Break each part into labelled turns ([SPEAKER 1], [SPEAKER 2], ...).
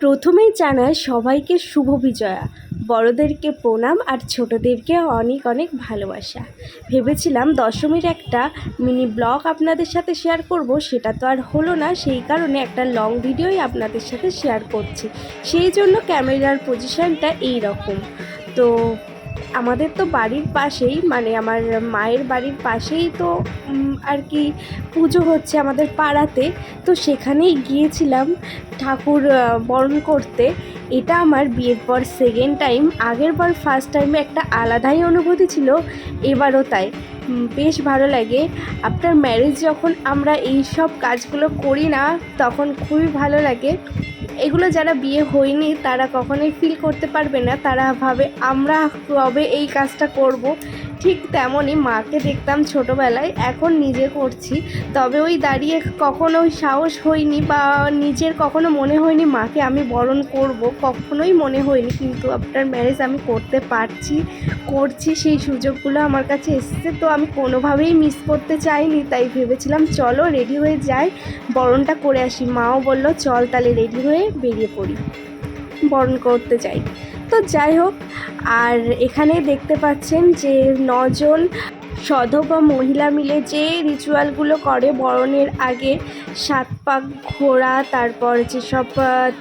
[SPEAKER 1] প্রথমেই জানাই সবাইকে শুভ বিজয়া। বড়দেরকে প্রণাম আর ছোটদেরকে অনেক অনেক ভালোবাসা। ভেবেছিলাম দশমীর একটা মিনি ব্লগ আপনাদের সাথে শেয়ার করব, সেটা তো আর হলো না, সেই কারণে একটা লং ভিডিওই আপনাদের সাথে শেয়ার করছি। সেই জন্য ক্যামেরার পজিশানটা এই রকম তো আমাদের তো বাড়ির পাশেই মানে আমার মায়ের বাড়ির পাশেই তো আর কি পুজো হচ্ছে আমাদের পাড়াতে। তো সেখানেই গিয়েছিলাম ঠাকুর বরণ করতে। এটা আমার বিয়ের পর সেকেন্ড টাইম আগের বার ফার্স্ট টাইমে একটা আলাদাই অনুভূতি ছিল, এবারও তাই। বেশ ভালো লাগে। আফটার ম্যারেজ যখন আমরা এই সব কাজগুলো করি না, তখন খুবই ভালো লাগে। এগুলো যারা বিয়ে হয়নি, তারা কখনোই ফিল করতে পারবে না। তারা ভাবে, আমরা কবে এই কাজটা করব? ঠিক তেমনই মাকে দেখতাম ছোটোবেলায়, এখন নিজে করছি। তবে ওই দাঁড়িয়ে কখনো সাহস হয়নি বা নিজের কখনো মনে হয়নি মাকে আমি বরণ করব, কখনোই মনে হয়নি। কিন্তু আফটার ম্যারেজ আমি করতে পারছি, করছি, সেই সুযোগগুলো আমার কাছে এসেছে। তো আমি কোনোভাবেই মিস করতে চাইনি, তাই ভেবেছিলাম চলো রেডি হয়ে যাই, বরণটা করে আসি। মাও বলল, চল তাহলে রেডি হয়ে বেরিয়ে পড়ি, বরণ করতে যাই। তো যাই হোক আর এখানে দেখতে পাচ্ছেন যে নজন সধবা মহিলা মিলে যে রিচুয়ালগুলো করে, বরণের আগে সাত পাক ঘোরা তারপর যেসব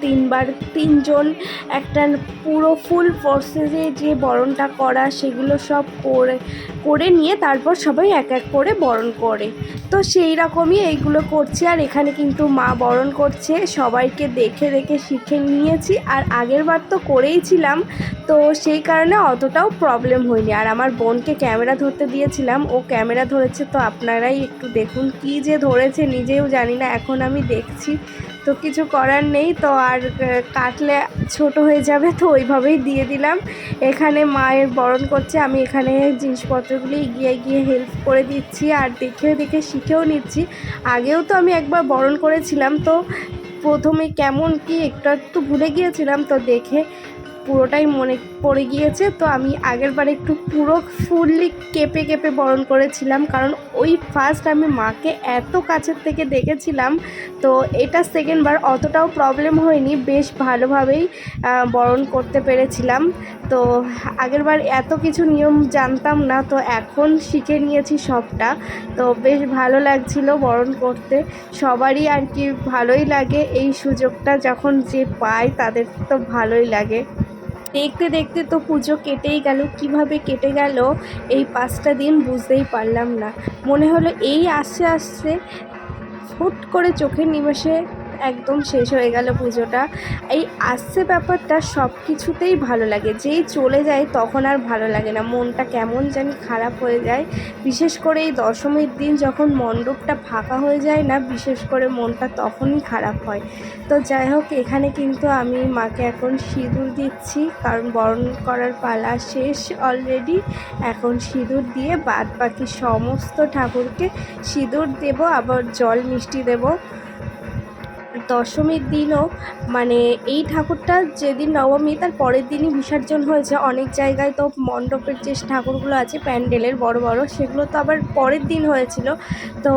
[SPEAKER 1] তিনবার, তিনজন একটা পুরো ফুল প্রসেসে যে বরণটা করা, সেগুলো সব করে করে নিয়ে তারপর সবাই এক এক করে বরণ করে। তো সেই রকমই এইগুলো করছি। আর এখানে কিন্তু মা বরণ করছে। সবাইকে দেখে দেখে শিখে নিয়েছি। আর আগের বার তো করেইছিলাম। তো সেই কারণে অতটাও প্রবলেম হয়নি। আর আমার বোনকে ক্যামেরা ধরতে দিয়েছিলাম ও ক্যামেরা ধরেছে, তো আপনারাই একটু দেখুন কি যে ধরেছে, নিজেও জানি না, এখন আমি দেখছি। তো কিছু করার নেই, তো আর কাটলে ছোট হয়ে যাবে, তো ওইভাবেই দিয়ে দিলাম। এখানে মায়ের বরণ করছে, আমি এখানে জিনিসপত্রগুলি গিয়ে গিয়ে হেল্প করে দিচ্ছি, আর দেখে দেখে শিখেও নিচ্ছি। আগেও তো আমি একবার বরণ করেছিলাম, তো প্রথমে কেমন কি একটু একটু ভুলে গিয়েছিলাম, তো দেখে পুরোটাই মনে পড়ে গিয়েছে। তো আমি আগের বার একটু পুরো ফুললি কেঁপে কেঁপে বরণ করেছিলাম। কারণ ওই ফার্স্ট আমি মাকে এত কাছের থেকে দেখেছিলাম। তো এটা সেকেন্ড বার অতটাও প্রবলেম হয়নি। বেশ ভালোভাবেই বরণ করতে পেরেছিলাম। তো আগেরবার এত কিছু নিয়ম জানতাম না। তো এখন শিখে নিয়েছি সবটা। তো বেশ ভালো লাগছিল বরণ করতে। সবারই আর কি ভালোই লাগে। এই সুযোগটা যখন যে পায়, তাদের তো ভালোই লাগে। দেখতে দেখতে তো পুজো কেটেই গেল, কীভাবে কেটে গেল এই পাঁচটা দিন বুঝতেই পারলাম না। মনে হলো এই আসছে আসছে হুট করে চোখের নিমেষে একদম শেষ হয়ে গেল পুজোটা। এই আসছে ব্যাপারটা সব কিছুতেই ভালো লাগে। যেই চলে যায় তখন আর ভালো লাগে না। মনটা কেমন জানি খারাপ হয়ে যায়। বিশেষ করে এই দশমীর দিন যখন মণ্ডপটা ফাঁকা হয়ে যায় না, বিশেষ করে মনটা তখনই খারাপ হয়। তো যাই হোক, এখানে কিন্তু আমি মাকে এখন সিঁদুর দিচ্ছি। কারণ বরণ করার পালা শেষ অলরেডি এখন সিঁদুর দিয়ে বাদ বাকি সমস্ত ঠাকুরকে সিঁদুর দেব, আবার জল মিষ্টি দেব। দশমীর দিনও মানে এই ঠাকুরটা যেদিন নবমী, তার পরের দিনই বিসর্জন হয়েছে। অনেক জায়গায় তো মণ্ডপের যে ঠাকুরগুলো আছে, প্যান্ডেলের বড় বড়, সেগুলো তো আবার পরের দিন হয়েছিল। তো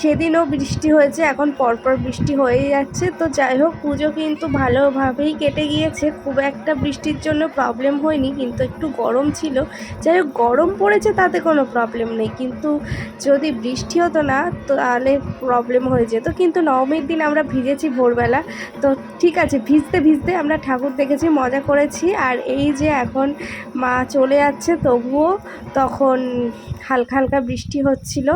[SPEAKER 1] সেদিনও বৃষ্টি হয়েছে, এখন পরপর বৃষ্টি হয়ে যাচ্ছে। তো যাই হোক, পুজো কিন্তু ভালোভাবেই কেটে গিয়েছে। খুব একটা বৃষ্টির জন্য প্রবলেম হয়নি, কিন্তু একটু গরম ছিল। যাই হোক, গরম পড়েছে, তাতে কোনো প্রবলেম নেই। কিন্তু যদি বৃষ্টি হতো না, তাহলে প্রবলেম হয়ে যেত। কিন্তু নবমীর দিন আমরা ভিজেছি ভোরবেলা। তো ঠিক আছে, ভিজতে ভিজতে আমরা ঠাকুর দেখেছি, মজা করেছি। আর এই যে এখন মা চলে যাচ্ছে, তবুও তখন হালকা হালকা বৃষ্টি হচ্ছিল।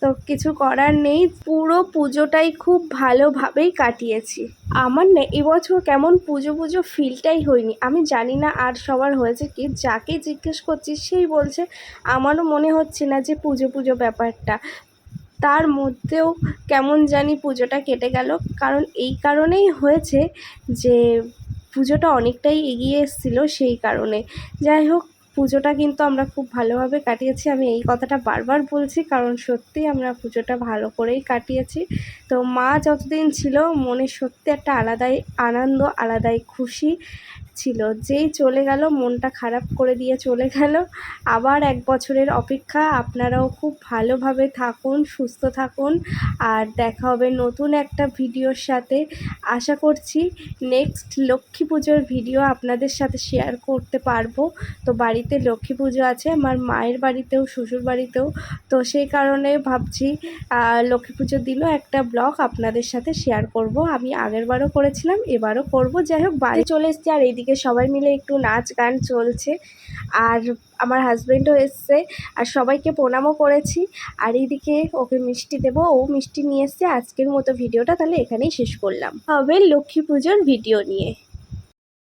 [SPEAKER 1] তো কিছু করার নেই, পুরো পুজোটাই খুব ভালোভাবেই কাটিয়েছি। আমার না এবছর কেমন পুজো পুজো ফিলটাই হয়নি। আমি জানি না আর সবার হয়েছে কি, যাকে জিজ্ঞেস করছি সেই বলছে, আমারও মনে হচ্ছে না যে পুজো পুজো ব্যাপারটা। তার মধ্যেও কেমন জানি পুজোটা কেটে গেল। কারণ এই কারণেই হয়েছে যে পুজোটা অনেকটাই এগিয়ে এসেছিল সেই কারণে। যাই হোক, পুজোটা কিন্তু আমরা খুব ভালোভাবে কাটিয়েছি। আমি এই কথাটা বারবার বলছি কারণ সত্যিই আমরা পুজোটা ভালো করেই কাটিয়েছি। তো মা যতদিন ছিল, মনে সত্যি একটা আলাদাই আনন্দ, আলাদাই খুশি। ছিল। যেই চলে গেল, মনটা খারাপ করে দিয়ে চলে গেল। আবার এক বছরের অপেক্ষা। আপনারাও খুব ভালোভাবে থাকুন, সুস্থ থাকুন। আর দেখা হবে নতুন একটা ভিডিওর সাথে। আশা করছি নেক্সট লক্ষ্মী পুজোর ভিডিও আপনাদের সাথে শেয়ার করতে পারব। তো বাড়িতে লক্ষ্মী পুজো আছে, আমার মায়ের বাড়িতেও, শ্বশুর বাড়িতেও। তো সেই কারণে ভাবছি লক্ষ্মী পুজোর দিনও একটা ব্লগ আপনাদের সাথে শেয়ার করব। আমি আগেরবারও করেছিলাম, এবারও করব। যাই হোক, বাড়ি চলে এসেছি আর এইদিকে সবাই মিলে একটু নাচ গান চলছে। আর আমার হাজব্যান্ডও এসছে, আর সবাইকে প্রণামও করেছি। আর এইদিকে ওকে মিষ্টি দেবো, ও মিষ্টি নিয়ে এসছে। আজকের মতো ভিডিওটা তাহলে এখানেই শেষ করলাম। হবে লক্ষ্মী পুজোর ভিডিও নিয়ে।